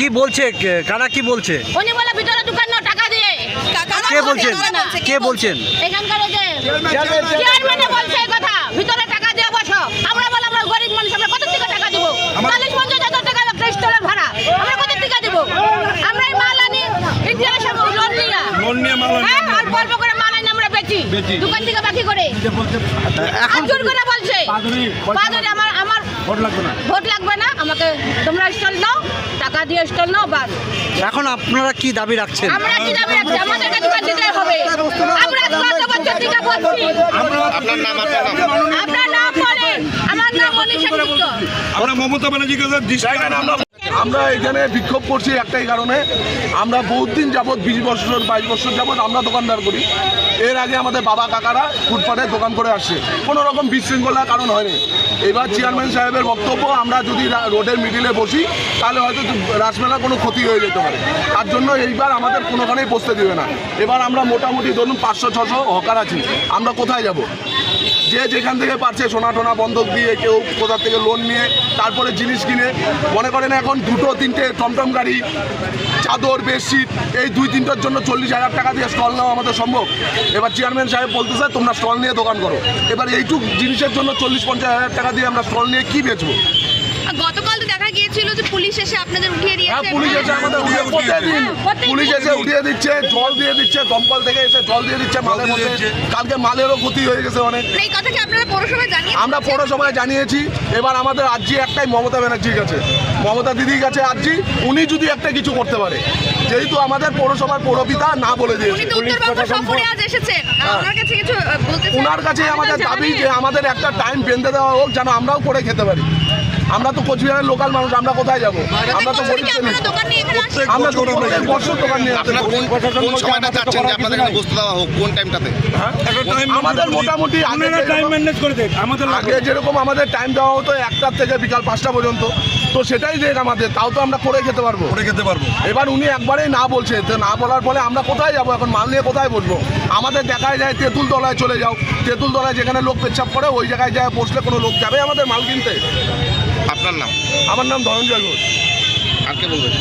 কি বলছে? কারা কি বলছে? উনি বলে ভিতরে ঢুকান না টাকা দিয়ে। কে বলছেন? কে বলছেন? এখানকার যে চেয়ারম্যানে বলছে এই কথা ভিতরে টাকা দিয়ে বসো। আমরা বলে আমরা গরিব মানুষ আমরা কত থেকে টাকা দিব? চল্লিশ পঞ্চাশ হাজার টাকা স্টোরের ভাড়া। আমরা কত থেকে দিব? আমরা মাল আনি ইন্ডিয়ার সব লোন নিয়ে। লোন নিয়ে মাল আনি। হ্যাঁ অল্প অল্প করে মাল আনি আমরা বেচি। দোকান থেকে বাকি করে। এখন জোর করে বলছে। পাদুরি আমার আমার ভোট লাগবে না? ভোট লাগবে না আমাকে তোমরা স্টল নাও টাকা দিয়ে স্টল নাও বাস। এখন আপনারা কি দাবি রাখছেন? আমরা কি দাবি রাখছি? আমাদের কাছে দিতে হবে। আমরা কত বছর থেকে বলছি। আপনার নাম আপনার নাম বলেন। আমার নাম মনীষা আমরা মমতা ব্যানার্জি কাছে আমরা এখানে বিক্ষোভ করছি একটাই কারণে। আমরা বহুত দিন যাবৎ, বিশ বছর, বাইশ বছর যাবৎ আমরা দোকানদার করি। এর আগে আমাদের বাবা কাকারা ফুটপাতে দোকান করে আসছে। কোনো রকম বিশৃঙ্খলার কারণ হয়নি। এবার চেয়ারম্যান সাহেবের বক্তব্য, আমরা যদি রোডের মিডিলে বসি, তাহলে হয়তো রাসমেলার কোনো ক্ষতি হয়ে যেতে পারে। তার জন্য এইবার আমাদের কোনোখানেই বসতে দেবে না। এবার আমরা মোটামুটি ধরুন পাঁচশো, ছশো হকার আছি। আমরা কোথায় যাব? যে যেখান থেকে পারছে সোনা টোনা বন্ধক দিয়ে কেউ কোথা থেকে লোন নিয়ে, তারপরে জিনিস কিনে। মনে করেন এখন দুটো তিনটে টমটম গাড়ি, চাদর, বেডশিট, এই দুই তিনটার জন্য চল্লিশ হাজার টাকা দিয়ে স্টল নেওয়া আমাদের সম্ভব। এবার চেয়ারম্যান সাহেব বলতে চায় তোমরা স্টল নিয়ে দোকান করো। এবার এইটুক জিনিসের জন্য চল্লিশ পঞ্চাশ হাজার টাকা দিয়ে আমরা স্টল নিয়ে কী বেচবো গতকাল তো দেখা গিয়েছিল যে পুলিশ এসে আপনাদের উঠিয়ে হ্যাঁ দিয়েছে পুলিশ এসে আমাদের উঠিয়ে প্রত্যেকদিন পুলিশ এসে উঠিয়ে দিচ্ছে জল দিয়ে দিচ্ছে দমকল থেকে এসে জল দিয়ে দিচ্ছে মালের মধ্যে। কালকে মালেরও ক্ষতি হয়ে গেছে অনেক। এই কথা কি আপনারা পৌরসভায় জানিয়ে আমরা পৌরসভায় জানিয়েছি এবার আমাদের আর্জি একটাই মমতা ব্যানার্জির কাছে। মমতা দিদির কাছে আর্জি উনি যদি একটা কিছু করতে পারে যেহেতু আমাদের পৌরসভার পৌরপিতা না বলে দিয়েছে? ওনার কাছে আমাদের দাবি যে আমাদের একটা টাইম বেঁধে দেওয়া হোক যেন আমরাও করে খেতে পারি। আমরা তো কোচবিহারের লোকাল মানুষ আমরা কোথায় যাব? আমরা তো গরিব আমরা প্রত্যেক বছর দোকান নিয়ে কোন সময়টা চাচ্ছেন যে আপনাদের এখানে বসতে দেওয়া হোক কোন টাইমটাতে আমাদের মোটামুটি আগে টাইম ম্যানেজ করে দেখ আমাদের আগে যেরকম আমাদের টাইম দেওয়া হতো একটার থেকে বিকাল পাঁচটা পর্যন্ত। তো সেটাই দেখ আমাদের তাও তো আমরা করে খেতে পারব। করে খেতে পারব। এবার উনি একবারেই না বলছে তো না বলার ফলে আমরা কোথায় যাব? এখন মাল নিয়ে কোথায় বসবো? আমাদের দেখায় যায় তেঁতুল তলায় চলে যাও। তেঁতুল তলায় যেখানে লোক পেচ্ছাপ করে ওই জায়গায় যায় বসলে কোনো লোক যাবে আমাদের মাল কিনতে? আপনার নাম? আমার নাম ধনঞ্জয় ঘোষ। আর কে বলবেন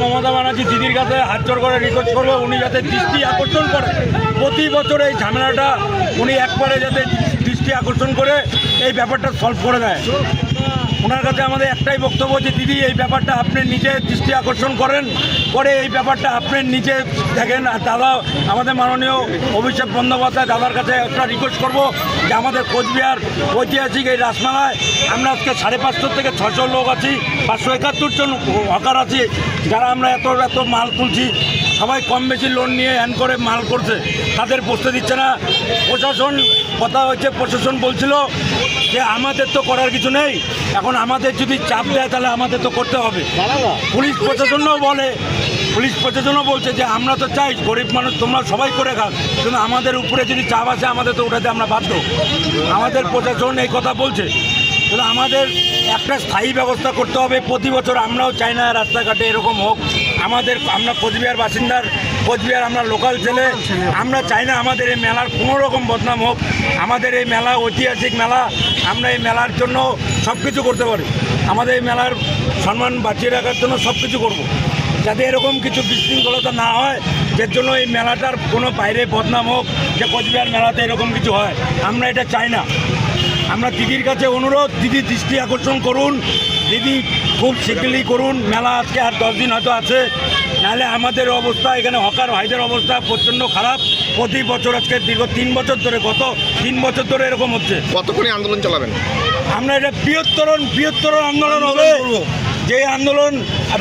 মমতা ব্যানার্জি দিদির কাছে হাত জোর করে রিকোয়েস্ট করব উনি যাতে দৃষ্টি আকর্ষণ করে। প্রতি বছর এই ঝামেলাটা উনি একবারে যাতে দৃষ্টি আকর্ষণ করে এই ব্যাপারটা সলভ করে দেয়। ওনার কাছে আমাদের একটাই বক্তব্য যে, দিদি, এই ব্যাপারটা আপনি নিজে দৃষ্টি আকর্ষণ করেন করে এই ব্যাপারটা আপনি নিজে দেখেন। আর দাদা, আমাদের মাননীয় অভিষেক বন্দ্যোপাধ্যায় দাদার কাছে একটা রিকোয়েস্ট করব যে, আমাদের কোচবিহার ঐতিহাসিক এই রাসমেলায় আমরা আজকে সাড়ে পাঁচশো থেকে ছশো লোক আছি, পাঁচশো একাত্তর জন হকার আছি। যারা আমরা এত এত মাল তুলছি সবাই কম বেশি লোন নিয়ে হ্যান করে মাল করছে। তাদের বসতে দিচ্ছে না। প্রশাসন, কথা হচ্ছে প্রশাসন বলছিল যে আমাদের তো করার কিছু নেই। এখন আমাদের যদি চাপ দেয় তাহলে আমাদের তো করতে হবে। পুলিশ প্রশাসনও বলে, পুলিশ প্রশাসনও বলছে যে আমরা তো চাই গরিব মানুষ, তোমরা সবাই করে খাক। কিন্তু আমাদের উপরে যদি চাপ আসে, আমাদের তো ওটাতে আমরা বাধ্য। আমাদের প্রশাসন এই কথা বলছে। কিন্তু আমাদের একটা স্থায়ী ব্যবস্থা করতে হবে। প্রতি বছর আমরাও চাই না রাস্তাঘাটে এরকম হোক। আমাদের আমরা কোচবিহার বাসিন্দার, কোচবিহার আমরা লোকাল ছেলে। আমরা চাই না আমাদের এই মেলার কোনো রকম বদনাম হোক। আমাদের এই মেলা ঐতিহাসিক মেলা, আমরা এই মেলার জন্য সব কিছু করতে পারি। আমাদের এই মেলার সম্মান বাঁচিয়ে রাখার জন্য সব কিছু করব। যাতে এরকম কিছু বিশৃঙ্খলতা না হয়, যার জন্য এই মেলাটার কোনো বাইরে বদনাম হোক, যে কোচবিহার মেলাতে এরকম কিছু হয়। আমরা এটা চাই না। আমরা দিদির কাছে অনুরোধ দিদি দৃষ্টি আকর্ষণ করুন। দিদি খুব শিগগিরই করুন। মেলা আজকে আর দশ দিন হয়তো আছে। নাহলে আমাদের অবস্থা এখানে হকার ভাইদের অবস্থা প্রচণ্ড খারাপ। প্রতি বছর আজকে দীর্ঘ তিন বছর ধরে গত তিন বছর ধরে এরকম হচ্ছে। কতক্ষণই আন্দোলন চালাবেন? আমরা এটা বৃহত্তর বৃহত্তর আন্দোলন হবে। যে আন্দোলন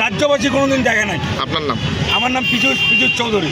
রাজ্যবাসী কোনোদিন দেখে নাই। আপনার নাম? আমার নাম পীযুষ পীযুষ চৌধুরী।